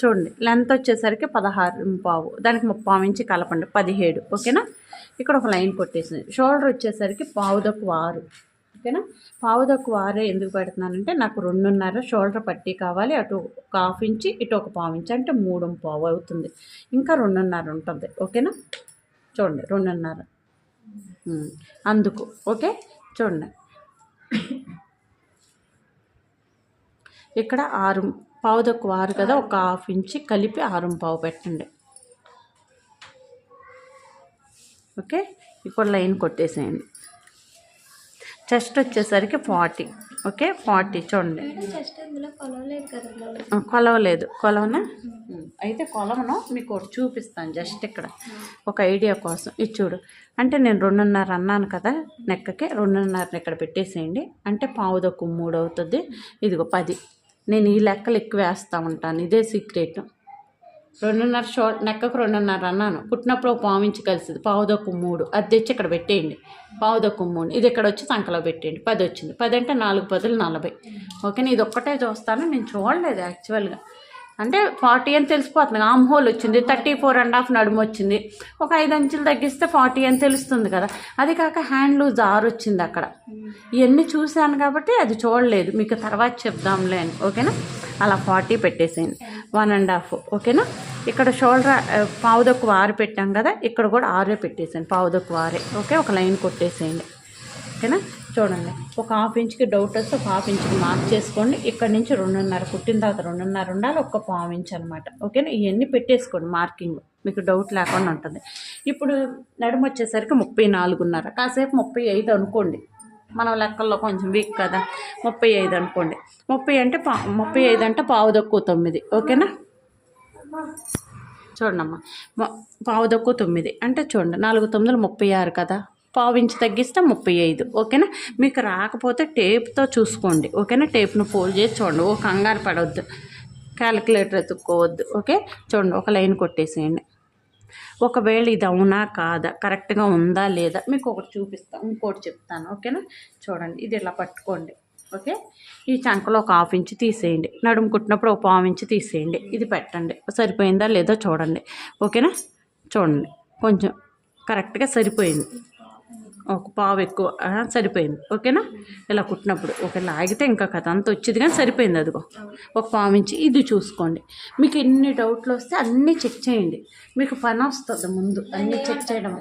చూడండి లెంత్ వచ్చేసరికి పదహారు పావు దానికి ముప్పావు ఇంచి కలపండి పదిహేడు ఓకేనా? ఇక్కడ ఒక లైన్ కొట్టేసింది. షోల్డర్ వచ్చేసరికి పావుదొక్కు వారు ఆరు ఓకేనా? పావుదొక్కు వారే ఆరే ఎందుకు పెడుతున్నానంటే నాకు రెండున్నర షోల్డర్ పట్టీ కావాలి అటు ఒక హాఫ్ ఇంచి ఇటు ఒక పావు ఇంచి అంటే మూడు పావు అవుతుంది. ఇంకా రెండున్నర ఉంటుంది ఓకేనా? చూడండి రెండున్నర. అందుకు ఓకే? చూడండి. ఇక్కడ ఆరు పావు తక్కువ ఆరు కదా ఒక హాఫ్ ఇంచి కలిపి ఆరు పావు పెట్టండి. ఓకే? ఇప్పుడు లైన్ కొట్టేసేయండి. చెస్ట్ వచ్చేసరికి ఫార్టీ. ఓకే? ఫార్టీ చూడండి. కొలవలేదు కొలవనా? అయితే కొలవను మీకు ఒకటి చూపిస్తాను జస్ట్ ఇక్కడ. ఒక ఐడియా కోసం. ఇది చూడు. అంటే నేను రెండున్నర అన్నాను కదా నెక్కకి. రెండున్నర ఇక్కడ పెట్టేసేయండి. అంటే పావు దక్కు మూడు అవుతుంది ఇదిగో పది. నేను ఈ లెక్కలు ఎక్కువ వేస్తూ ఉంటాను. ఇదే సీక్రెట్ రెండున్నర షో నెక్కకు రెండున్నర అన్నాను. పుట్టినప్పుడు ఒక పావు ఇంచు కలిసింది. పావుదొక్కు మూడు. అది తెచ్చి ఇక్కడ పెట్టేయండి. పావుదొక్కు మూడు. ఇది ఇక్కడ వచ్చి సంకలో పెట్టేయండి. పది వచ్చింది. పది అంటే నాలుగు పదులు నలభై. ఓకే ఇది ఒక్కటే చూస్తాను. నేను చూడలేదు యాక్చువల్గా అంటే ఫార్టీ అని తెలిసిపోతుంది. ఆమ్ హోల్ వచ్చింది థర్టీ ఫోర్ అండ్ హాఫ్ నడుము వచ్చింది. ఒక ఐదు అంచులు తగ్గిస్తే ఫార్టీ అని తెలుస్తుంది కదా. అది కాక హ్యాండ్ లూజ్ ఆరు వచ్చింది అక్కడ. ఇవన్నీ చూశాను కాబట్టి అది చూడలేదు. మీకు తర్వాత చెప్దాంలే అని. ఓకేనా? అలా ఫార్టీ పెట్టేసేయండి. One and half. ఓకేనా? ఇక్కడ షోల్డర్ పావుదొక్కు ఆరు పెట్టాం కదా. ఇక్కడ కూడా ఆరే పెట్టేసేయండి. పావుదొక్కు ఆరే. ఓకే? ఒక లైన్ కొట్టేసేయండి. ఓకేనా? చూడండి. ఒక హాఫ్ ఇంచ్కి డౌట్ వస్తే ఒక హాఫ్ ఇంచ్కి మార్క్ చేసుకోండి. ఇక్కడ నుంచి రెండున్నర కుట్టిన తర్వాత రెండున్నర ఉండాలి. ఒక పావు ఇంచ్ అనమాట ఓకేనా? ఇవన్నీ పెట్టేసుకోండి మార్కింగ్. మీకు డౌట్ లేకుండా ఉంటుంది. ఇప్పుడు నడుము వచ్చేసరికి ముప్పై నాలుగున్నర. కాసేపు ముప్పై ఐదు అనుకోండి. మనం లెక్కల్లో కొంచెం వీక్ కదా. ముప్పై ఐదు అనుకోండి. ముప్పై అంటే పా ముప్పై ఐదు అంటే పావు తక్కువ తొమ్మిది. ఓకేనా? చూడమ్మా మ- పావు తక్కువ తొమ్మిది. అంటే చూడండి నాలుగు తొమ్మిది ముప్పై ఆరు కదా. పావు ఇంచు తగ్గిస్తే ముప్పై ఐదు ఓకేనా? మీకు రాకపోతే టేప్తో చూసుకోండి ఓకేనా? టేప్ను ఫోల్డ్ చేసి చూడండి ఓ కంగారు పడవద్దు క్యాలిక్యులేటర్ ఎత్తుక్కోవద్దు ఓకే? చూడండి ఒక లైన్ కొట్టేసేయండి. ఒకవేళ ఇది అవునా కాదా కరెక్ట్గా ఉందా లేదా మీకు ఒకటి చూపిస్తాను ఇంకోటి చెప్తాను ఓకేనా? చూడండి ఇది ఇలా పట్టుకోండి ఓకే? ఈ చంకలో ఒక హాఫ్ ఇంచ్ తీసేయండి నడుము కుట్టినప్పుడు ఒక పావు ఇంచ్ తీసేయండి ఇది పెట్టండి సరిపోయిందా లేదో చూడండి ఓకేనా? చూడండి కొంచెం కరెక్ట్గా సరిపోయింది. ఒక పావు ఎక్కువ సరిపోయింది. ఓకేనా? ఇలా కుట్టినప్పుడు ఒక లాగితే ఇంకా కథ అంత వచ్చేది కానీ సరిపోయింది అదిగో. ఒక పావు ఇంచి ఇది చూసుకోండి. మీకు ఎన్ని డౌట్లు వస్తే అన్నీ చెక్ చేయండి. మీకు పని వస్తుంది ముందు అన్నీ చెక్ చేయడం.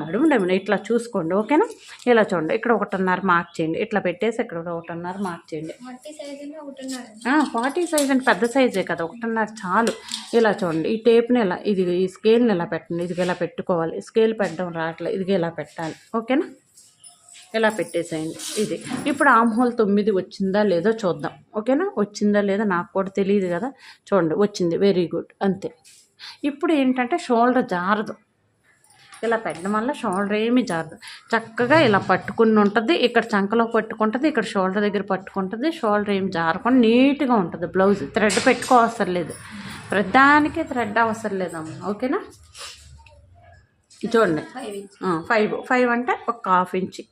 నడుము నడుము ఇట్లా చూసుకోండి. ఓకేనా? ఇలా చూడండి. ఇక్కడ ఒకటిన్నర మార్క్ చేయండి. ఇట్లా పెట్టేసి ఇక్కడ ఒకటిన్నర మార్క్ చేయండి. ఫార్టీ సైజ్ అంటే పెద్ద సైజే కదా. ఒకటిన్నర చాలు. ఇలా చూడండి. ఈ టేప్ని ఇలా ఇది ఈ స్కేల్ని ఇలా పెట్టండి? ఇది ఇలా పెట్టుకోవాలి. స్కేల్ పెట్టడం రావట్లేదు. ఇది ఇలా పెట్టాలి. ఓకేనా? ఇలా పెట్టేసేయండి. ఇది. ఇప్పుడు ఆమ్హోల్ తొమ్మిది వచ్చిందా లేదో చూద్దాం. ఓకేనా? వచ్చిందా లేదా నాకు కూడా తెలియదు కదా. చూడండి వచ్చింది. వెరీ గుడ్ అంతే. ఇప్పుడు ఏంటంటే షోల్డర్ జారదు. ఇలా పెట్టడం వల్ల షోల్డర్ ఏమి జారదు. చక్కగా ఇలా పట్టుకుని ఉంటుంది. ఇక్కడ చంకలో పట్టుకుంటుంది. ఇక్కడ షోల్డర్ దగ్గర పట్టుకుంటుంది. షోల్డర్ ఏమి జారకుండా నీట్గా ఉంటుంది. బ్లౌజ్. థ్రెడ్ పెట్టుకోవసరం లేదు. ప్రతిదానికి థ్రెడ్ అవసరం లేదమ్మా. ఓకేనా? చూడండి. ఫైవ్ ఫైవ్ అంటే ఒక హాఫ్ ఇంచి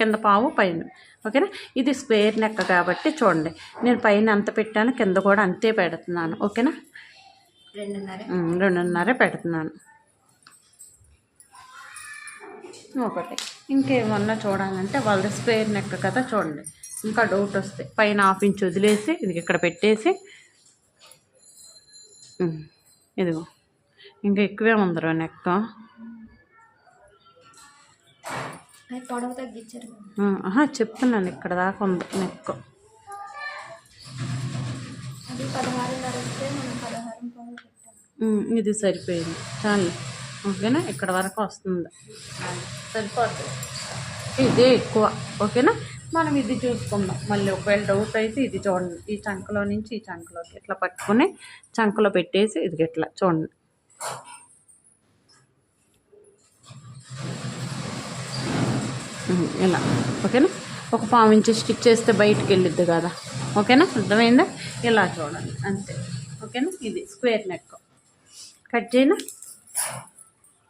కింద పావు పైన. ఓకేనా? ఇది స్క్వేర్ నెక్క కాబట్టి చూడండి. నేను పైన అంత పెట్టాను కింద కూడా అంతే పెడుతున్నాను. ఓకేనా? రెండున్నర. పెడుతున్నాను. ఒకటి ఇంకేమన్నా చూడాలంటే వాళ్ళది స్క్వేర్ నెక్ కదా చూడండి. ఇంకా డౌట్ వస్తే. పైన హాఫ్ ఇంచ్ వదిలేసి ఇది ఇక్కడ పెట్టేసి. ఇదిగో. ఇంకా ఎక్కువే ఉందరో నెక్క పొడవు తగ్గించారు ఆహా చెప్తున్నాను ఇక్కడ దాకా ఉంది నెక్ ఇది సరిపోయింది చాలు. ఓకేనా? ఇక్కడ వరకు వస్తుంది. సరిపోతుంది. ఇదే ఎక్కువ ఓకేనా? మనం ఇది చూసుకుందాం. మళ్ళీ ఒకవేళ డౌట్ అయితే ఇది చూడండి. ఈ చంకలో నుంచి ఈ చంకలోకి ఇట్లా పట్టుకొని చంకలో పెట్టేసి ఇది ఇట్లా చూడండి. ఇలా. ఓకేనా? ఒక పావు ఇంచు స్టిచ్ చేస్తే బయటికి వెళ్ళిద్ది కదా. ఓకేనా? అర్థమైందా? ఇలా చూడండి. అంతే. ఓకేనా? ఇది స్క్వేర్ నెక్. కట్ చేయనా?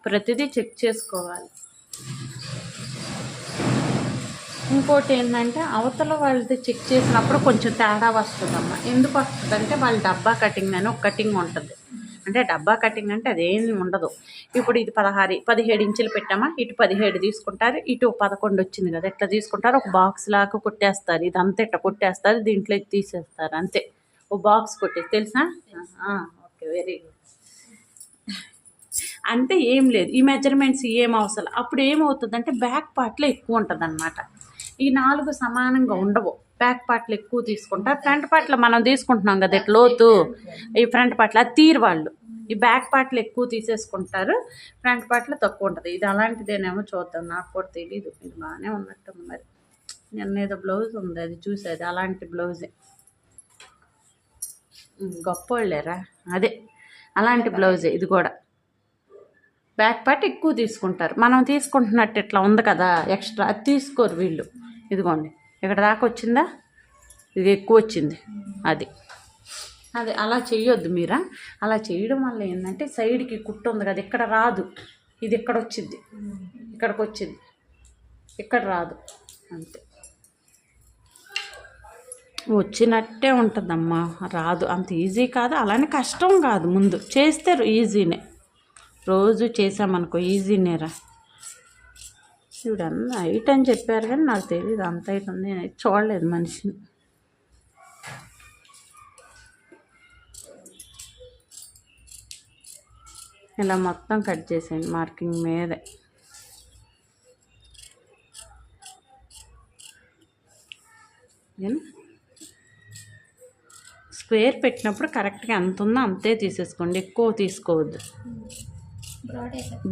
ప్రతిదీ చెక్ చేసుకోవాలి. ఇంకోటి ఏంటంటే అవతల వాళ్ళది చెక్ చేసినప్పుడు కొంచెం తేడా వస్తుందమ్మా. ఎందుకు వస్తుందంటే వాళ్ళ డబ్బా కటింగ్ అని ఒక కటింగ్ ఉంటుంది. అంటే డబ్బా కటింగ్ అంటే అదేమి ఉండదు. ఇప్పుడు ఇది పదహారు పదిహేడు ఇంచులు పెట్టామా ఇటు పదిహేడు తీసుకుంటారు ఇటు పదకొండు వచ్చింది కదా ఇట్లా తీసుకుంటారు? ఒక బాక్స్ లాగా కొట్టేస్తారు ఇది అంతే ఇట్లా కొట్టేస్తారు దీంట్లో తీసేస్తారు అంతే. ఓ బాక్స్ కొట్టేసి తెలుసా? ఓకే వెరీ గుడ్ అంటే ఏం లేదు ఈ మెజర్మెంట్స్ ఏం అవసరం అప్పుడు ఏమవుతుందంటే బ్యాక్ పార్ట్లో ఎక్కువ ఉంటుంది అనమాట ఈ నాలుగు సమానంగా ఉండవు. బ్యాక్ పార్ట్లు ఎక్కువ తీసుకుంటా ఫ్రంట్ పార్ట్లో మనం తీసుకుంటున్నాం కదా ఇట్లా లోతు ఈ ఫ్రంట్ పార్ట్లు అది తీరు వాళ్ళు. ఈ బ్యాక్ పార్ట్లు ఎక్కువ తీసేసుకుంటారు ఫ్రంట్ పార్ట్లు తక్కువ ఉంటుంది. ఇది అలాంటిదేనేమో చూద్దాం నాకు కూడా తెలీదు. ఇది బాగానే ఉన్నట్టు మరి. నిన్న ఏదో బ్లౌజ్ ఉంది అది చూసేది అలాంటి బ్లౌజే. గొప్పోళ్ళేరా అదే అలాంటి బ్లౌజే ఇది కూడా. బ్యాక్ పార్ట్ ఎక్కువ తీసుకుంటారు. మనం తీసుకుంటున్నట్టు ఇట్లా ఉంది కదా ఎక్స్ట్రా అది తీసుకోరు వీళ్ళు. ఇదిగోండి. ఇక్కడ దాకా వచ్చిందా? ఇది ఎక్కువ వచ్చింది. అది. అది అలా చేయొద్దు మీరా? అలా చేయడం వల్ల ఏంటంటే సైడ్కి కుట్టు ఉంది కదా ఇక్కడ రాదు. ఇది ఇక్కడ వచ్చింది. ఇక్కడికి వచ్చింది. ఇక్కడ రాదు. అంతే. వచ్చినట్టే ఉంటుందమ్మా. రాదు. అంత ఈజీ కాదు. అలానే కష్టం కాదు ముందు. చేస్తే ఈజీనే. రోజు చేసామనుకో ఈజీనేరా. చూడు అన్న హైట్ అని చెప్పారు కానీ నాకు తెలియదు అంత హైట్ ఉంది. నేను అయితే చూడలేదు మనిషిని. ఇలా మొత్తం కట్ చేసేయండి మార్కింగ్ మీదే. స్క్వేర్ పెట్టినప్పుడు కరెక్ట్గా ఎంత ఉందో అంతే తీసేసుకోండి. ఎక్కువ తీసుకోవద్దు.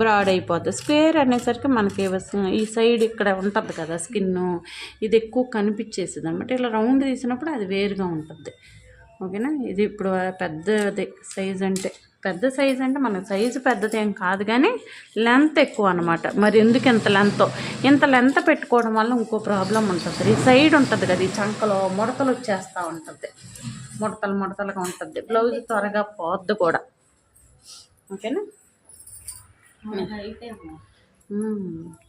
బ్రాడ్ అయిపోతుంది. స్క్వేర్ అనేసరికి మనకి ఈ సైడ్ ఇక్కడ ఉంటుంది కదా స్కిన్ ఇది ఎక్కువ కనిపించేసింది అనమాట ఇలా రౌండ్ తీసినప్పుడు అది వేరుగా ఉంటుంది. ఓకేనా? ఇది ఇప్పుడు పెద్దది సైజ్ అంటే పెద్ద సైజ్ అంటే మన సైజు పెద్దది ఏం కాదు కానీ లెంత్ ఎక్కువ అనమాట మరి ఎందుకు ఇంత లెంత్ ఇంత లెంత్ పెట్టుకోవడం వల్ల ఇంకో ప్రాబ్లం ఉంటుంది. ఈ సైడ్ ఉంటుంది కదా ఈ చంకలో ముడతలు వచ్చేస్తూ ఉంటుంది. ముడతలు ముడతలుగా ఉంటుంది. బ్లౌజ్ త్వరగా పోద్ది కూడా. ఓకేనా?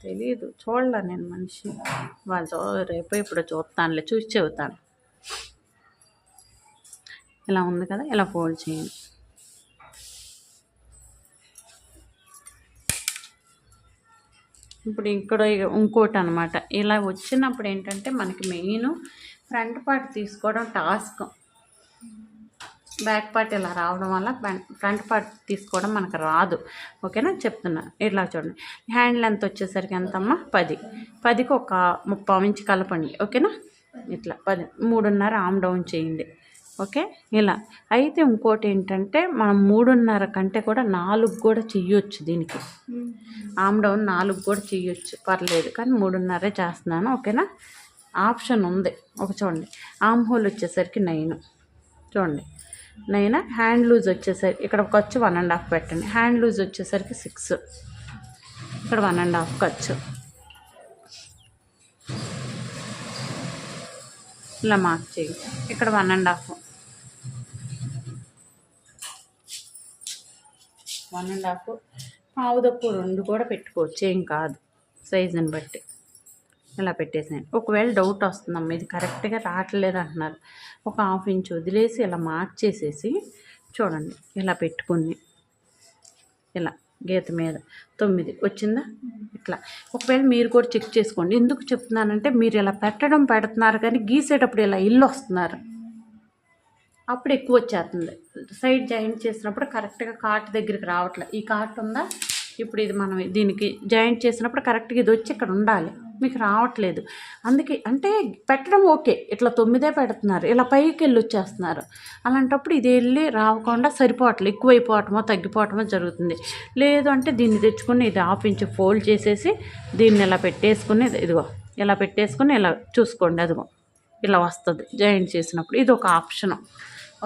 తెలీదు. చూడలే నేను మనిషి. వాళ్ళు రేపు ఇప్పుడు చూస్తానులే చూసి చెబుతాను. ఇలా ఉంది కదా ఇలా ఫోల్డ్ చేయండి. ఇప్పుడు ఇక్కడ ఇక- ఇంకోటి అనమాట ఇలా వచ్చినప్పుడు ఏంటంటే మనకి మెయిన్ ఫ్రంట్ పార్ట్ తీసుకోవడం టాస్క్ బ్యాక్ పార్ట్ ఇలా రావడం వల్ల ఫ్రంట్ ఫ్రంట్ పార్ట్ తీసుకోవడం మనకు రాదు. ఓకేనా? చెప్తున్నా. ఇట్లా చూడండి. హ్యాండ్ లెంత్ వచ్చేసరికి ఎంతమ్మా? పది. పదికి ఒక ముప్పై ఇంచు కలపండి. ఓకేనా? ఇట్లా పది. మూడున్నర ఆమ్ డౌన్ చేయండి. ఓకే? ఇలా. అయితే ఇంకోటి ఏంటంటే మనం మూడున్నర కంటే కూడా నాలుగు కూడా చెయ్యొచ్చు దీనికి. ఆమ్ డౌన్ నాలుగు కూడా చెయ్యొచ్చు. పర్లేదు. కానీ మూడున్నరే చేస్తున్నాను. ఓకేనా? ఆప్షన్ ఉంది. ఒక చూడండి. ఆమ్ హోల్ వచ్చేసరికి నైన్. చూడండి. నైనా? హ్యాండ్ లూజ్ వచ్చేసరికి ఇక్కడ ఖర్చు వన్ అండ్ హాఫ్ పెట్టండి. హ్యాండ్ లూజ్ వచ్చేసరికి సిక్స్. ఇక్కడ వన్ అండ్ హాఫ్ ఖర్చు ఇలా మార్క్ చేయండి. ఇక్కడ one and half. One and half. పావుదప్పు రెండు కూడా పెట్టుకోవచ్చు. ఏం కాదు. సైజుని బట్టి. ఇలా పెట్టేసాను ఒకవేళ డౌట్ వస్తుందమ్మా ఇది కరెక్ట్గా రావట్లేదు అంటున్నారు. ఒక హాఫ్ ఇంచ్ వదిలేసి ఇలా మార్చేసేసి చూడండి ఇలా పెట్టుకుని ఇలా గీత మీద తొమ్మిది వచ్చిందా? ఇట్లా. ఒకవేళ మీరు కూడా చెక్ చేసుకోండి. ఎందుకు చెప్తున్నానంటే మీరు ఇలా పెట్టడం పెడుతున్నారు కానీ గీసేటప్పుడు ఇలా ఇల్లు వస్తున్నారు. అప్పుడు ఎక్కువ వచ్చేస్తుంది. సైడ్ జాయింట్ చేసినప్పుడు కరెక్ట్గా కాట్ దగ్గరికి రావట్లే. ఈ కాట్ ఉందా? ఇప్పుడు ఇది మనం దీనికి జాయింట్ చేసినప్పుడు కరెక్ట్గా ఇది వచ్చి ఇక్కడ ఉండాలి. మీకు రావట్లేదు. అందుకే అంటే పెట్టడం ఓకే. ఇట్లా తొమ్మిదే పెడుతున్నారు. ఇలా పైకి వెళ్ళి వచ్చేస్తున్నారు. అలాంటప్పుడు ఇది వెళ్ళి రావకుండా సరిపోవట్లేదు ఎక్కువైపోవటమో తగ్గిపోవటమో జరుగుతుంది. లేదు అంటే దీన్ని తెచ్చుకుని ఇది హాఫ్ ఇంచ్ ఫోల్డ్ చేసేసి దీన్ని ఇలా పెట్టేసుకుని ఇదిగో ఇలా పెట్టేసుకుని ఇలా చూసుకోండి అదిగో. ఇలా వస్తుంది. జాయింట్ చేసినప్పుడు ఇది ఒక ఆప్షన్.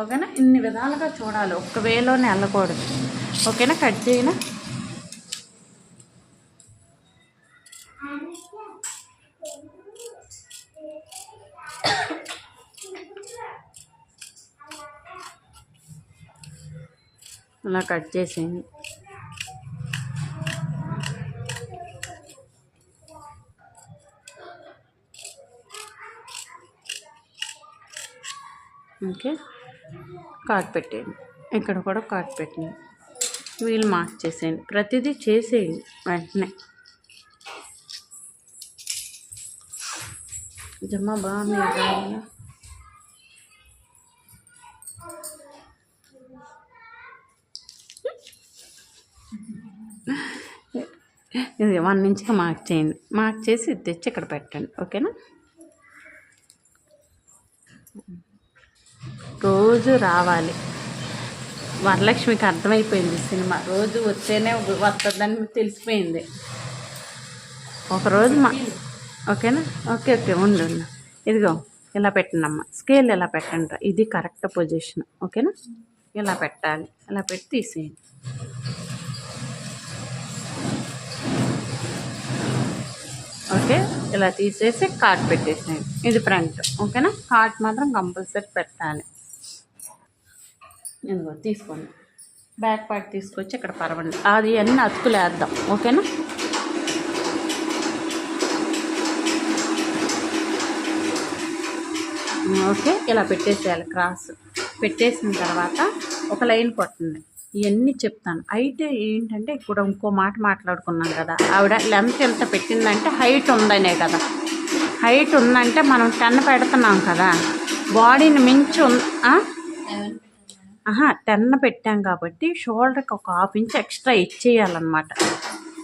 ఓకేనా? ఇన్ని విధాలుగా చూడాలి. ఒక్క వేలోనే వెళ్ళకూడదు. ఓకేనా? కట్ చేయనా? అలా కట్ చేసేయండి. ఓకే. కాట్ పెట్టేయండి. ఇక్కడ కూడా కాట్ పెట్టండి. వీళ్ళు మార్క్ చేసేయండి. ప్రతిదీ చేసేయండి వెంటనే. జమ్మ బాగా ఇది వన్ ఇంచ్కి మార్క్ చేయండి. మార్క్ చేసి ఇది తెచ్చి ఇక్కడ పెట్టండి. ఓకేనా? రోజు రావాలి. వరలక్ష్మికి అర్థమైపోయింది సినిమా. రోజు వస్తేనే వస్తుందని తెలిసిపోయింది. ఒకరోజు మా ఓకేనా? ఓకే ఓకే ఉండు ఉండు. ఇదిగో ఇలా పెట్టండమ్మ. స్కేల్ ఇలా పెట్టండి ఇది కరెక్ట్ పొజిషన్ ఓకేనా? ఇలా పెట్టాలి. ఇలా పెట్టి తీసేయండి. ఓకే? ఇలా తీసేసి కార్ట్ పెట్టేసేయండి. ఇది ఫ్రంట్ ఓకేనా? కార్ట్ మాత్రం కంపల్సరీ పెట్టాలి. ఇదిగో తీసుకోండి. బ్యాక్ పార్ట్ తీసుకొచ్చి ఇక్కడ పరవండి. అది అన్నీ అతుకులేద్దాం ఓకేనా? ఓకే? ఇలా పెట్టేసేయాలి క్రాస్. పెట్టేసిన తర్వాత ఒక లైన్ కొట్టండి. ఇవన్నీ చెప్తాను. అయితే ఏంటంటే ఇప్పుడు ఇంకో మాట మాట్లాడుకున్నాం కదా ఆవిడ లెంత్ ఎంత పెట్టిందంటే హైట్ ఉందనే కదా. హైట్ ఉందంటే మనం టెన్ పెడుతున్నాం కదా. బాడీని మించి ఆహా టెన్ పెట్టాం కాబట్టి షోల్డర్కి ఒక హాఫ్ ఇంచ్ ఎక్స్ట్రా ఇచ్చేయాలన్నమాట.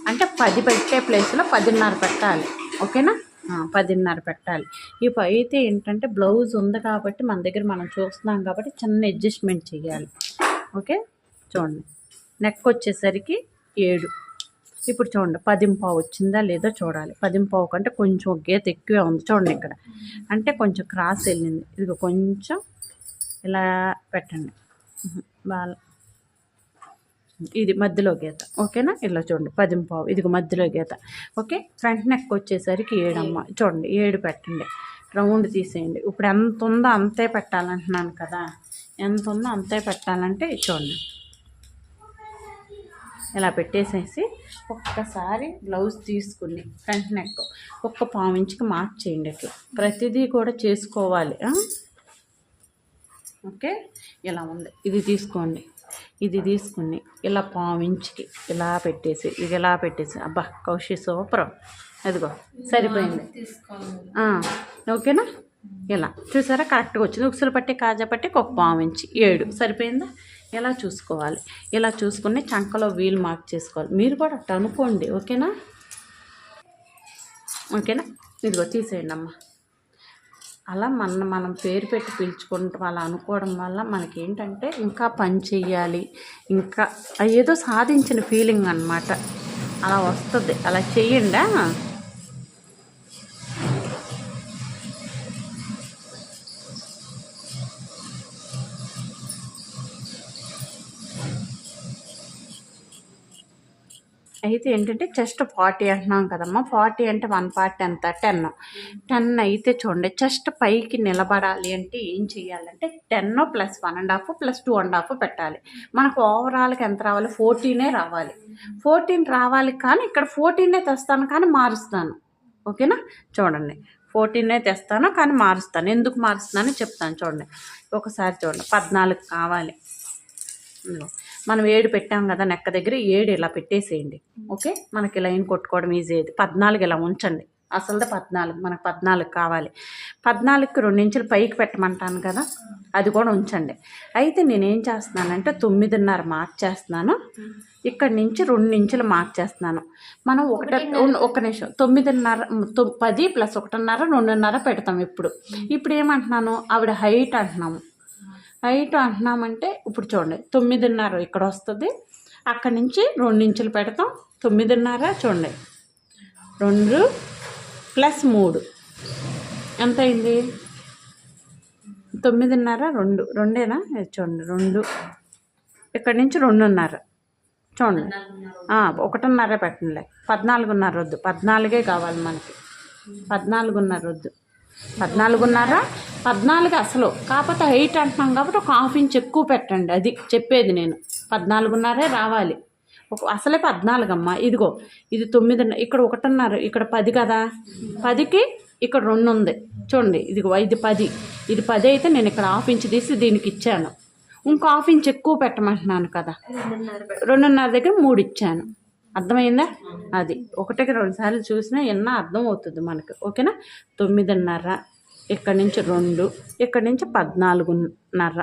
అంటే పది పెట్టే ప్లేస్లో పదిన్నర పెట్టాలి. ఓకేనా? పదిన్నర పెట్టాలి. ఇప్పుడు అయితే ఏంటంటే బ్లౌజ్ ఉంది కాబట్టి మన దగ్గర మనం చూస్తున్నాం కాబట్టి చిన్న అడ్జస్ట్మెంట్ చేయాలి. ఓకే? చూడండి. నెక్ వచ్చేసరికి ఏడు. ఇప్పుడు చూడండి పదింపావు వచ్చిందా లేదో చూడాలి. పదింపావు కంటే కొంచెం గీత ఎక్కువే ఉంది. చూడండి ఇక్కడ. అంటే కొంచెం క్రాస్ వెళ్ళింది. ఇది కొంచెం ఇలా పెట్టండి. బాగా ఇది మధ్యలో గీత. ఓకేనా? ఇలా చూడండి పదింపావు ఇది మధ్యలో గీత. ఓకే? ఫ్రంట్ నెక్ వచ్చేసరికి ఏడమ్మ. చూడండి ఏడు పెట్టండి. రౌండ్ తీసేయండి. ఇప్పుడు ఎంత ఉందో అంతే పెట్టాలంటున్నాను కదా. ఎంత ఉందో అంతే పెట్టాలంటే చూడండి. ఇలా పెట్టేసేసి ఒక్కసారి బ్లౌజ్ తీసుకుని ఫ్రంట్ నెక్ ఒక్క పావు ఇంచుకి మార్క్ చేయండి అట్లా. ప్రతిదీ కూడా చేసుకోవాలి. ఓకే? ఇలా ఉంది. ఇది తీసుకోండి. ఇది తీసుకుని ఇలా పావు ఇంచుకి ఇలా పెట్టేసి ఇది ఇలా పెట్టేసి. అబ్బా కౌశి సూపర్. అదిగో సరిపోయింది. ఓకేనా? ఇలా. చూసారా? కరెక్ట్గా వచ్చింది. ఉక్సులు పట్టి కాజా పట్టి ఒక పావు ఇంచి. ఏడు. సరిపోయిందా? ఎలా చూసుకోవాలి? ఇలా చూసుకుని చంకలో వీల్ మార్క్ చేసుకోవాలి. మీరు కూడా అట్ట అనుకోండి ఓకేనా? ఓకేనా? ఇదిగో తీసేయండి అమ్మ. అలా మన మనం పేరు పెట్టి పిలుచుకుంటాం అలా అనుకోవడం వల్ల మనకి ఏంటంటే ఇంకా పని చెయ్యాలి. ఇంకా ఏదో సాధించిన ఫీలింగ్ అన్నమాట. అలా వస్తుంది. అలా చెయ్యండా? అయితే ఏంటంటే చెస్ట్ ఫార్టీ అంటున్నాం కదమ్మా. ఫార్టీ అంటే వన్ పార్ట్ ఎంత? టెన్. టెన్ అయితే చూడండి చెస్ట్ పైకి నిలబడాలి అంటే ఏం చేయాలంటే ten plus one and half plus two and half పెట్టాలి. మనకు ఓవరాల్కి ఎంత రావాలి? ఫోర్టీనే రావాలి. ఫోర్టీన్ రావాలి కానీ ఇక్కడ ఫోర్టీనే తెస్తాను కానీ మారుస్తాను. ఓకేనా? చూడండి ఫోర్టీనే తెస్తాను కానీ మారుస్తాను. ఎందుకు మారుస్తానని చెప్తాను చూడండి. ఒకసారి చూడండి పద్నాలుగు కావాలి. మనం ఏడు పెట్టాం కదా నెక్క దగ్గర ఏడు ఇలా పెట్టేసేయండి. ఓకే? మనకి లైన్ కొట్టుకోవడం ఈజీ అయ్యేది. పద్నాలుగు ఇలా ఉంచండి. అసలుదే పద్నాలుగు మనకు పద్నాలుగు కావాలి. పద్నాలుగుకి రెండు ఇంచులు పైకి పెట్టమంటాను కదా అది కూడా ఉంచండి. అయితే నేనేం చేస్తున్నానంటే తొమ్మిదిన్నర మార్క్ చేస్తున్నాను. ఇక్కడి నుంచి రెండు ఇంచులు మార్క్ చేస్తున్నాను. మనం ఒకట ఒక నిమిషం. తొమ్మిదిన్నర పది ప్లస్ ఒకటిన్నర రెండున్నర పెడతాం ఇప్పుడు. ఇప్పుడు ఏమంటున్నాను? ఆవిడ హైట్ అంటున్నాము. హైట్ అంటున్నామంటే ఇప్పుడు చూడండి తొమ్మిదిన్నర ఇక్కడ వస్తుంది. అక్కడి నుంచి రెండు ఇంచులు పెడతాం తొమ్మిదిన్నర చూడండి. రెండు ప్లస్ మూడు. ఎంత అయింది? తొమ్మిదిన్నర రెండు. రెండేనా? చూడండి రెండు. ఇక్కడి నుంచి రెండున్నర. చూడండి. ఒకటిన్నరే ఒకటిన్నర పెట్టండి. పద్నాలుగున్నర వద్దు. పద్నాలుగే కావాలి మనకి. పద్నాలుగున్నర వద్దు. పద్నాలుగున్నర? పద్నాలుగు అసలు. కాకపోతే హైట్ అంటున్నాం కాబట్టి ఒక హాఫ్ ఇంచ్ ఎక్కువ పెట్టండి. అది చెప్పేది నేను. పద్నాలుగున్నరే రావాలి. ఒక అసలే పద్నాలుగు అమ్మ ఇదిగో ఇది తొమ్మిది ఇక్కడ ఒకటిన్నర ఇక్కడ పది కదా? పదికి ఇక్కడ రెండు ఉంది చూడండి ఇది ఇది పది. ఇది పది అయితే నేను ఇక్కడ హాఫ్ ఇంచ్ తీసి దీనికి ఇచ్చాను. ఇంకో హాఫ్ ఇంచ్ ఎక్కువ పెట్టమంటున్నాను కదా? రెండున్నర దగ్గర మూడు ఇచ్చాను. అర్థమైందా? అది ఒకటికి రెండు సార్లు చూసినా ఎన్నో అర్థం అవుతుంది మనకు. ఓకేనా? తొమ్మిదిన్నర ఇక్కడి నుంచి రెండు ఇక్కడి నుంచి పద్నాలుగున్నర.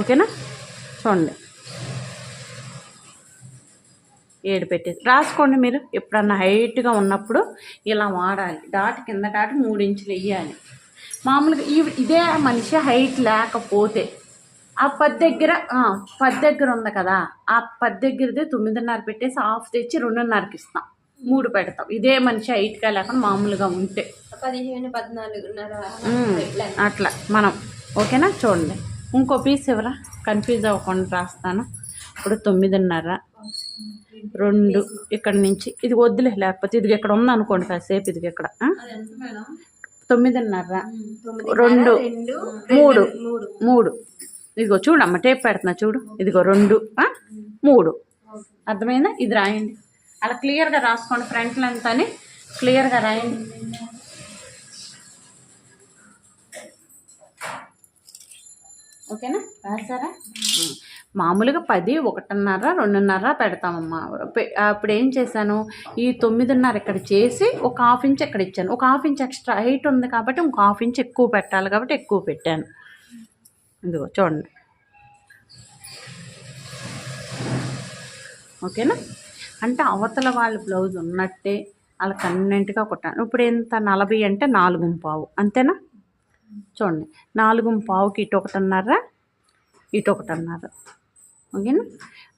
ఓకేనా? చూడండి. ఏడు పెట్టేసి రాసుకోండి మీరు. ఎప్పుడన్నా హైట్గా ఉన్నప్పుడు ఇలా వాడాలి. డాట్ కింద డాట్ మూడు ఇంచులు వేయాలి. మామూలుగా ఈ ఇదే మనిషి హైట్ లేకపోతే ఆ పది దగ్గర పది దగ్గర ఉంది కదా ఆ పది దగ్గరదే తొమ్మిదిన్నర పెట్టేసి హాఫ్ తెచ్చి రెండున్నరకి ఇస్తాం. మూడు పెడతాం. ఇదే మనిషి హైట్గా లేకుండా మామూలుగా ఉంటే. పదిహేను పద్నాలుగున్నర అట్లా మనం. ఓకేనా? చూడండి. ఇంకో పీస్ ఎవరా? కన్ఫ్యూజ్ అవ్వకుండా రాస్తాను. ఇప్పుడు తొమ్మిదిన్నర. రెండు ఇక్కడ నుంచి. ఇది వద్దులే లేకపోతే ఇది ఇక్కడ ఉంది అనుకోండి కాసేపు ఇది ఇక్కడ? తొమ్మిదిన్నర. తొమ్మిది రెండు రెండు మూడు. మూడు. ఇదిగో చూడమ్మ టేప్ పెడుతున్నా చూడు. ఇదిగో రెండు? మూడు. అర్థమైందా? ఇది రాయండి. అలా క్లియర్గా రాసుకోండి ఫ్రంట్ లెంత్ అని. క్లియర్గా రాయండి. ఓకేనా? రాసారా మామూలుగా పది ఒకటిన్నర రెండున్నర పెడతామమ్మా. అప్పుడు ఏం చేశాను? ఈ తొమ్మిదిన్నర ఇక్కడ చేసి ఒక హాఫ్ ఇంచ్ ఇక్కడ ఇచ్చాను. ఒక హాఫ్ ఇంచ్ ఎక్స్ట్రా హైట్ ఉంది కాబట్టి ఇంకో హాఫ్ ఇంచ్ ఎక్కువ పెట్టాలి కాబట్టి ఎక్కువ పెట్టాను. ఇదిగో చూడండి. ఓకేనా? అంటే అవతల వాళ్ళ బ్లౌజ్ ఉన్నట్టే వాళ్ళ కన్నెంట్గా కొట్టాను. ఇప్పుడు ఎంత? నలభై అంటే నాలుగు పావు అంతేనా? చూడండి. నాలుగు పావుకి ఇటు ఒకటిన్నర? ఇటు ఒకటిన్నర? ఓకేనా?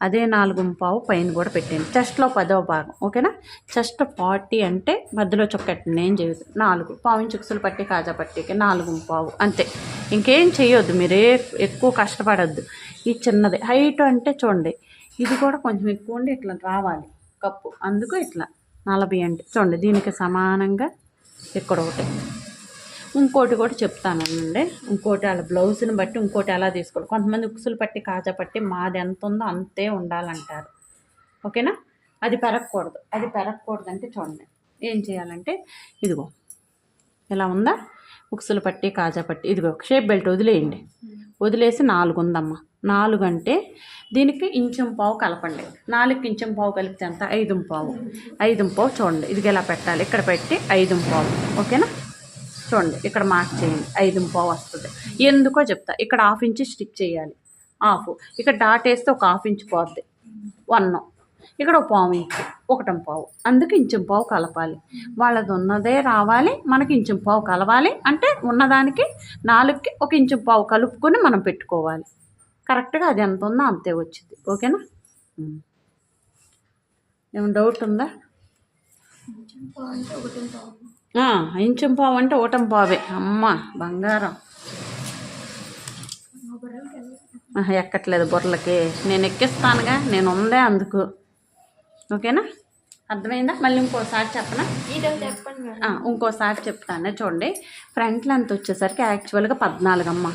అదే నాలుగు పావు పైన కూడా పెట్టాను చెస్ట్లో పదవ భాగం. ఓకేనా? చెస్ట్ ఫార్టీ అంటే మధ్యలో చొక్కటి ఏం చేయదు నాలుగు. పావు చిక్సులు పట్టి కాజా పట్టికి నాలుగు పావు అంతే. ఇంకేం చేయొద్దు. మీరే ఎక్కువ కష్టపడద్దు. ఈ చిన్నది. హైట్ అంటే చూడండి. ఇది కూడా కొంచెం ఎక్కువ ఉండి ఇట్లా రావాలి. కప్పు. అందుకు ఇట్లా నలభై అంటే చూడండి దీనికి సమానంగా ఇక్కడ ఒకటి. ఇంకోటి కూడా చెప్తానండి ఇంకోటి వాళ్ళ బ్లౌజ్ని బట్టి ఇంకోటి ఎలా తీసుకోవాలి. కొంతమంది ఉక్సులు పట్టి కాజా పట్టి మాది ఎంత ఉందో అంతే ఉండాలంటారు. ఓకేనా? అది పెరగకూడదు. అది పెరగకూడదు అంటే చూడండి ఏం చేయాలంటే ఇదిగో ఇలా ఉందా? ఉక్సులు పట్టి కాజా పట్టి ఇదిగో షేప్ బెల్ట్ వదిలేయండి. వదిలేసి నాలుగు ఉందమ్మా నాలుగు అంటే దీనికి ఇంచెం పావు కలపండి. నాలుగు ఇంచెం పావు కలిపితే ఎంత? ఐదు పావు. ఐదు పావు చూడండి. ఇది ఎలా పెట్టాలి. ఇక్కడ పెట్టి ఐదు పావు. ఓకేనా? చూడండి. ఇక్కడ మార్క్ చేయండి. ఐదు పావు వస్తుంది. ఎందుకో చెప్తా. ఇక్కడ హాఫ్ ఇంచ్ స్టిక్ చేయాలి. హాఫ్. ఇక్కడ డాట్ వేస్తే ఒక హాఫ్ ఇంచ్ పోద్ది. వన్. ఇక్కడ ఒక పావు ఒకటం పావు. అందుకు ఇంచెం పావు కలపాలి. వాళ్ళది ఉన్నదే రావాలి మనకి ఇంచెం పావు కలవాలి అంటే ఉన్నదానికి నాలుగుకి ఒక ఇంచెం పావు కలుపుకొని మనం పెట్టుకోవాలి. కరెక్ట్గా అది ఎంత ఉందో అంతే వచ్చింది. ఓకేనా. ఏమైనా డౌట్ ఉందా? ఇంచెం పావు అంటే ఓటం పావే. అమ్మ బంగారం. ఎక్కట్లేదు బుర్రలకి. నేను ఎక్కిస్తానుగా నేను ఉందే అందుకు. ఓకేనా? అర్థమైందా? మళ్ళీ ఇంకోసారి చెప్పనా? చెప్పండి ఇంకోసారి చెప్తాను. చూడండి. ఫ్రంట్ లెంత్ వచ్చేసరికి యాక్చువల్గా పద్నాలుగు అమ్మ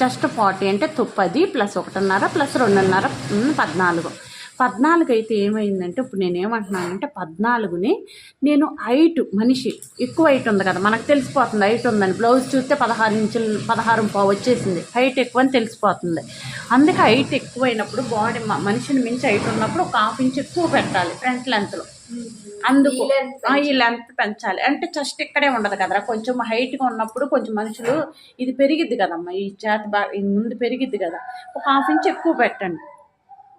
జస్ట్ ఫార్టీ అంటే తొ- పది ప్లస్ ఒకటిన్నర ప్లస్ రెండున్నర పద్నాలుగు. పద్నాలుగు అయితే ఏమైందంటే ఇప్పుడు నేను ఏమంటున్నానంటే పద్నాలుగుని నేను హైట్ మనిషి ఎక్కువ హైట్ ఉంది కదా మనకు తెలిసిపోతుంది హైట్ ఉందని. బ్లౌజ్ చూస్తే పదహారు ఇంచులు పదహారు పావు వచ్చేసింది. హైట్ ఎక్కువ అని తెలిసిపోతుంది. అందుకే హైట్ ఎక్కువైనప్పుడు బాడీ మనిషిని మించి హైట్ ఉన్నప్పుడు ఒక హాఫ్ ఇంచ్ ఎక్కువ పెట్టాలి ఫ్రంట్ లెంత్లో అందుకు ఈ లెంత్ పెంచాలి. అంటే జస్ట్ ఇక్కడే ఉండదు కదరా కొంచెం హైట్గా ఉన్నప్పుడు కొంచెం మనుషులు ఇది పెరిగిద్ది కదమ్మా ఈ చేతి బాగా ముందు పెరిగిద్ది కదా. ఒక హాఫ్ ఇంచ్ ఎక్కువ పెట్టండి.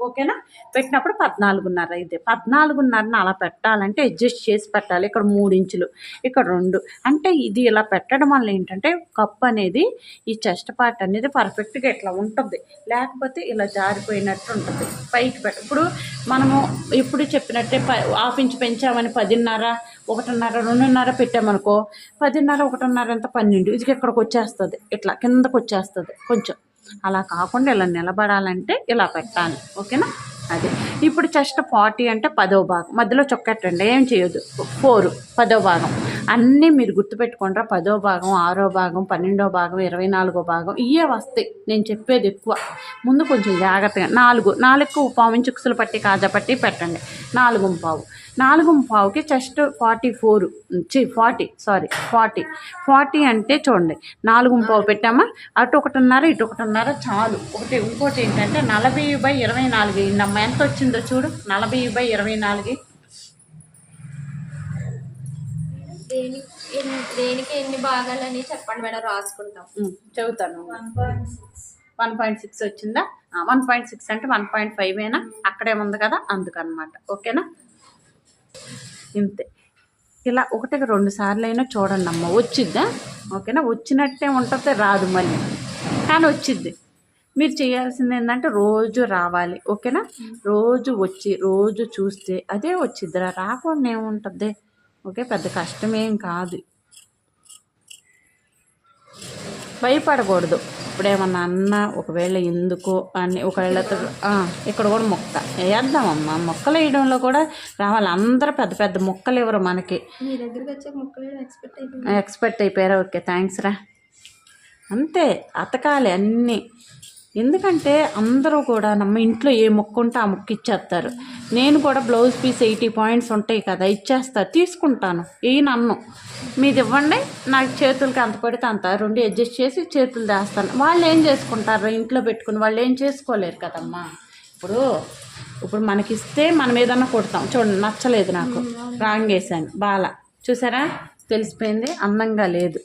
ఓకేనా? పెట్టినప్పుడు పద్నాలుగున్నర అయితే పద్నాలుగున్నరని అలా పెట్టాలంటే అడ్జస్ట్ చేసి పెట్టాలి. ఇక్కడ మూడు ఇంచులు ఇక్కడ రెండు. అంటే ఇది ఇలా పెట్టడం వల్ల ఏంటంటే కప్ అనేది ఈ చెస్ట్ పార్ట్ అనేది పర్ఫెక్ట్గా ఇట్లా ఉంటుంది. లేకపోతే ఇలా జారిపోయినట్టు ఉంటుంది. పైకి పెట్ట ఇప్పుడు మనము ఇప్పుడు చెప్పినట్టే హాఫ్ ఇంచ్ పెంచామని పదిన్నర ఒకటిన్నర రెండున్నర పెట్టామనుకో పదిన్నర ఒకటిన్నర అంత పన్నెండు? ఇది ఇక్కడికి వచ్చేస్తుంది? ఇట్లా కిందకు వచ్చేస్తుంది కొంచెం. అలా కాకుండా ఇలా నిలబడాలంటే ఇలా పెట్టాలి. ఓకేనా? అది. ఇప్పుడు జస్ట్ ఫార్టీ అంటే పదో భాగం. మధ్యలో చొక్కెట్టండి ఏం చేయొద్దు. ఫోరు. పదో భాగం. అన్నీ మీరు గుర్తుపెట్టుకుంటారా పదో భాగం ఆరో భాగం పన్నెండో భాగం ఇరవై నాలుగో భాగం. ఇవే వస్తాయి. నేను చెప్పేది ఎక్కువ. ముందు కొంచెం జాగ్రత్తగా. నాలుగు. నాలుగు పావు చుక్సులు పట్టి కాజా పట్టి పెట్టండి. నాలుగు పావు. నాలుగు పావుకి జస్ట్ ఫార్టీ ఫోర్ చి ఫార్టీ సారీ ఫార్టీ ఫార్టీ అంటే చూడండి నాలుగు పావు పెట్టామా? అటు ఒకటిన్నర ఇటు ఒకటిన్నర చాలు. ఒకటి ఇంకోటి ఏంటంటే నలభై బై ఇరవై నాలుగు అయిందమ్మా ఎంత వచ్చిందో చూడు. నలభై బై ఇరవై నాలుగు. దేనికి ఎన్ని భాగాలని చెప్పండి మేడం రాసుకుంటాం. చెబుతాను. వన్ పాయింట్ సిక్స్ వచ్చిందా? వన్ పాయింట్ సిక్స్ అంటే వన్ పాయింట్ ఫైవ్ అయినా అక్కడే ఉంది కదా అందుకనమాట. ఓకేనా? ఇంతే. ఇలా ఒకటికి రెండు సార్లు అయినా చూడండి అమ్మ వచ్చిద్దా? ఓకేనా? వచ్చినట్టే ఉంటుంది రాదు మళ్ళీ. కానీ వచ్చిద్ది. మీరు చేయాల్సింది ఏంటంటే రోజు రావాలి ఓకేనా? రోజు వచ్చి రోజు చూస్తే అదే వచ్చిద్దిరా. రాకుండా ఏముంటుంది? ఓకే పెద్ద కష్టమేం కాదు. భయపడకూడదు. ఇప్పుడు ఏమన్నా అన్నా ఒకవేళ ఎందుకో అని ఒకవేళ ఇక్కడ కూడా మొక్క వేద్దామమ్మా. మొక్కలు వేయడంలో కూడా రావాలి. అందరూ పెద్ద పెద్ద మొక్కలు ఇవ్వరు మనకి. ఎక్స్పెక్ట్ అయిపోయారా. ఓకే థ్యాంక్స్ రా. అంతే అతకాలి అన్నీ. ఎందుకంటే అందరూ కూడా నమ్మ ఇంట్లో ఏ మొక్క ఉంటే ఆ మొక్క ఇచ్చేస్తారు. నేను కూడా బ్లౌజ్ పీస్ ఎయిటీ పాయింట్స్ ఉంటాయి కదా ఇచ్చేస్తా తీసుకుంటాను. ఈ నన్ను. మీది ఇవ్వండి నాకు చేతులకి అంత పడితే అంత. రెండు అడ్జస్ట్ చేసి చేతులు దాస్తాను. వాళ్ళు ఏం చేసుకుంటారు? ఇంట్లో పెట్టుకుని వాళ్ళు ఏం చేసుకోలేరు కదమ్మా. ఇప్పుడు ఇప్పుడు మనకిస్తే మనం ఏదన్నా కొడతాం. చూడండి నచ్చలేదు నాకు. రాంగ్ వేసాను బాల. చూసారా? తెలిసిపోయింది. అందంగా లేదు.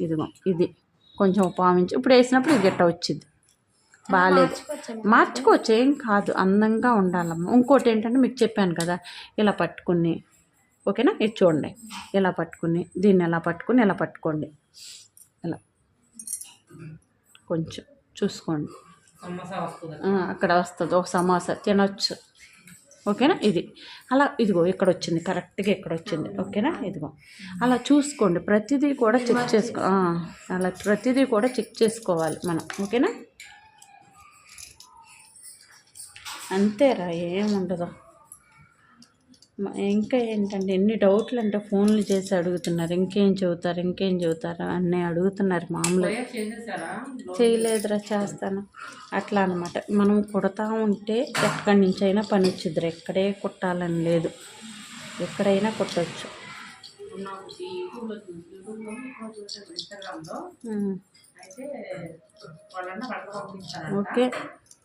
ఇదిగో ఇది. కొంచెం పావించి ఇప్పుడు వేసినప్పుడు ఇది గట్ట వచ్చింది. బాగాలేదు మార్చుకోవచ్చు ఏం కాదు అందంగా ఉండాలమ్మ. ఇంకోటి ఏంటంటే మీకు చెప్పాను కదా ఇలా పట్టుకుని ఓకేనా? ఇది చూడండి. ఇలా పట్టుకుని దీన్ని ఎలా పట్టుకుని ఇలా పట్టుకోండి. ఇలా. కొంచెం చూసుకోండి. ఆ, అక్కడ వస్తుంది ఒక సమోసా. తినొచ్చు. ఓకేనా? ఇది. అలా ఇదిగో ఇక్కడ వచ్చింది. కరెక్ట్గా ఇక్కడ వచ్చింది. ఓకేనా? ఇదిగో. అలా చూసుకోండి. ప్రతిదీ కూడా చెక్ చేసుకో ఆ, అలా ప్రతిదీ కూడా చెక్ చేసుకోవాలి మనం. ఓకేనా? అంతేరా ఏముండదు. ఇంకా ఏంటంటే ఎన్ని డౌట్లు అంటే ఫోన్లు చేసి అడుగుతున్నారు. ఇంకేం చెబుతారు ఇంకేం చెబుతారు అన్నీ అడుగుతున్నారు మామూలుగా. చేయలేదురా చేస్తాను. అట్లా అనమాట మనం కుడతా ఉంటే ఎక్కడి నుంచి అయినా పని వచ్చిద్దిరా. ఎక్కడే కుట్టాలని లేదు. ఎక్కడైనా కుట్టచ్చు. ఓకే.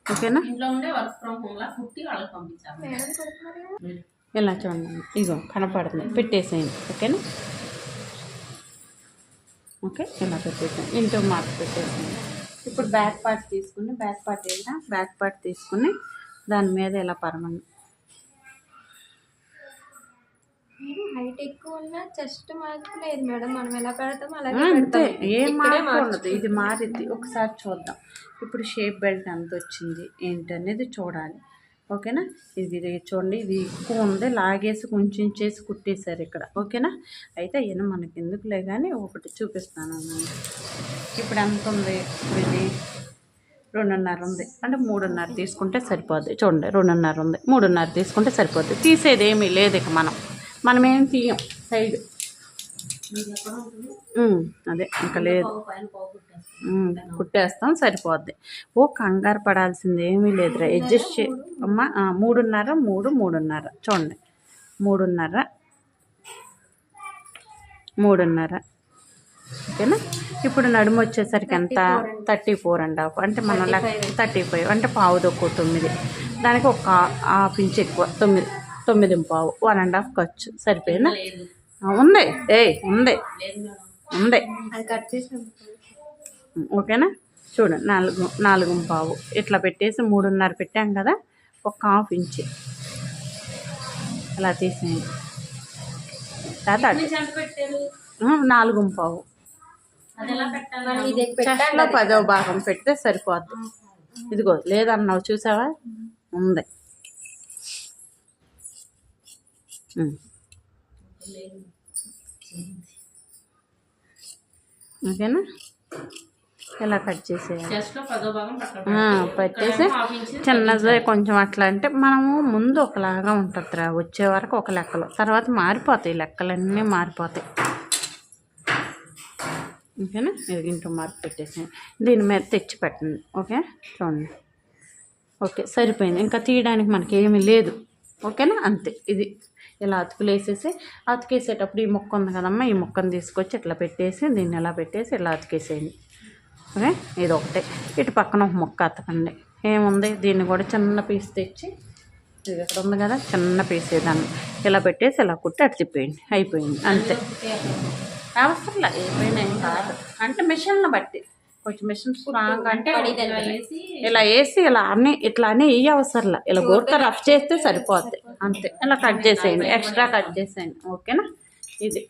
ఓకేనా ఇంట్లో ఉండే వర్క్ ఫ్రమ్ హోమ్ లా కుట్టి వాళ్ళకి పంపించాలి. మేడం కొడుతున్నారు కదా ఇలా చూడండి. ఇగో కనపడుతుంది. పెట్టేసేయండి. ఓకేనా ఓకే ఇలా పెట్టేసాను ఇంటూ మార్క్ పెట్టేసాను ఇప్పుడు బ్యాక్ పార్ట్ తీసుకుని బ్యాక్ పార్ట్ ఏదా బ్యాక్ పార్ట్ తీసుకుని దాని మీద ఇలా పరమండి హైట్ ఎక్కువ ఉన్న చెస్ట్ మార్క్ లేదు మేడం. మనం ఎలా పెడతాం అలాగే అంతే. ఏ ఉండదు. ఇది మారిద్ది ఒకసారి చూద్దాం. ఇప్పుడు షేప్ బెల్ట్ ఎంత వచ్చింది? ఏంటి అనేది చూడాలి. ఓకేనా? ఇది చూడండి. ఇది ఎక్కువ ఉంది. లాగేసి కొంచెం చేసి కుట్టేశారు ఇక్కడ. ఓకేనా? అయితే అయినా మనకి ఎందుకులే కానీ ఒకటి చూపిస్తాను అన్నమాట. ఇప్పుడు ఎంత ఉంది? ఇది రెండున్నర ఉంది. అంటే మూడున్నర తీసుకుంటే సరిపోద్ది. చూడండి. రెండున్నర ఉంది. మూడున్నర తీసుకుంటే సరిపోద్ది. తీసేది ఏమీ లేదు ఇక మనం. మనం ఏం తీయం సైడ్. అదే ఇంకా లేదు. కుట్టేస్తాం సరిపోద్ది. ఓ కంగారు పడాల్సింది ఏమీ లేదురా. అడ్జస్ట్ చే అమ్మ మూడున్నర మూడు మూడున్నర. చూడండి. మూడున్నర. మూడున్నర. ఓకేనా? ఇప్పుడు నడుము వచ్చేసరికి ఎంత? Thirty four and. హాఫ్. అంటే మనం థర్టీ ఫైవ్ అంటే పావు తక్కువ తొమ్మిది. దానికి ఒక హాఫ్ ఇంచ్ ఎక్కువ తొమ్మిది. తొమ్మిది పావు వన్ అండ్ హాఫ్ ఖర్చు. సరిపోయిందా? ఉంది. ఏ ఉంది ఉంది. అది కట్ చేసాం ఓకేనా? చూడు నాలుగు నాలుగు పావు. ఇట్లా పెట్టేసి మూడున్నర పెట్టాం కదా ఒక హాఫ్ ఇంచ్ అలా తీసేయండి. తర్వాత నాలుగు పావు. పదో భాగం పెడితే సరిపోద్ది. ఇదిగో లేదన్నావు చూసావా? ఉంది. ఓకేనా? ఇలా కట్ చేసేయాలి? పెట్టేసి చిన్నది కొంచెం అట్లా అంటే మనము ముందు ఒకలాగా ఉంటుందిరా వచ్చే వరకు ఒక లెక్కలు. తర్వాత మారిపోతాయి లెక్కలన్నీ మారిపోతాయి. ఓకేనా? ఇది ఇంటూ మార్క్ పెట్టేసేయండి దీని మీద తెచ్చి పెట్టండి ఓకే? చూడండి. ఓకే సరిపోయింది. ఇంకా తీయడానికి మనకి ఏమీ లేదు. ఓకేనా? అంతే. ఇది ఇలా అతుకులు వేసేసి ఈ ముక్క ఉంది కదమ్మా ఈ ముక్కను తీసుకొచ్చి ఇట్లా పెట్టేసి దీన్ని ఇలా పెట్టేసి ఇలా అతికేసేయండి. ఓకే? ఇది ఒకటే. ఇటు పక్కన ఒక ముక్క అతకండి. ఏముంది? దీన్ని కూడా చిన్న పీస్ తెచ్చి ఇది ఇక్కడ ఉంది కదా చిన్న పీస్ ఏదాన్ని. ఇలా పెట్టేసి ఇలా కుట్టి అటు తిప్పేయండి. అయిపోయింది. అంతే. అవసరంలా. ఏమైనా కాదు. అంటే మిషన్ను బట్టి. కొంచెం మిషన్ స్ట్రాంగ్ అంటే ఇలా వేసి ఇలా అన్ని ఇట్లా అన్నీ వేయ అవసరంలా. ఇలా గోరుతో రఫ్ చేస్తే సరిపోద్ది. అంతే. ఇలా కట్ చేసేయండి. ఎక్స్ట్రా కట్ చేసేయండి. ఓకేనా? ఇది.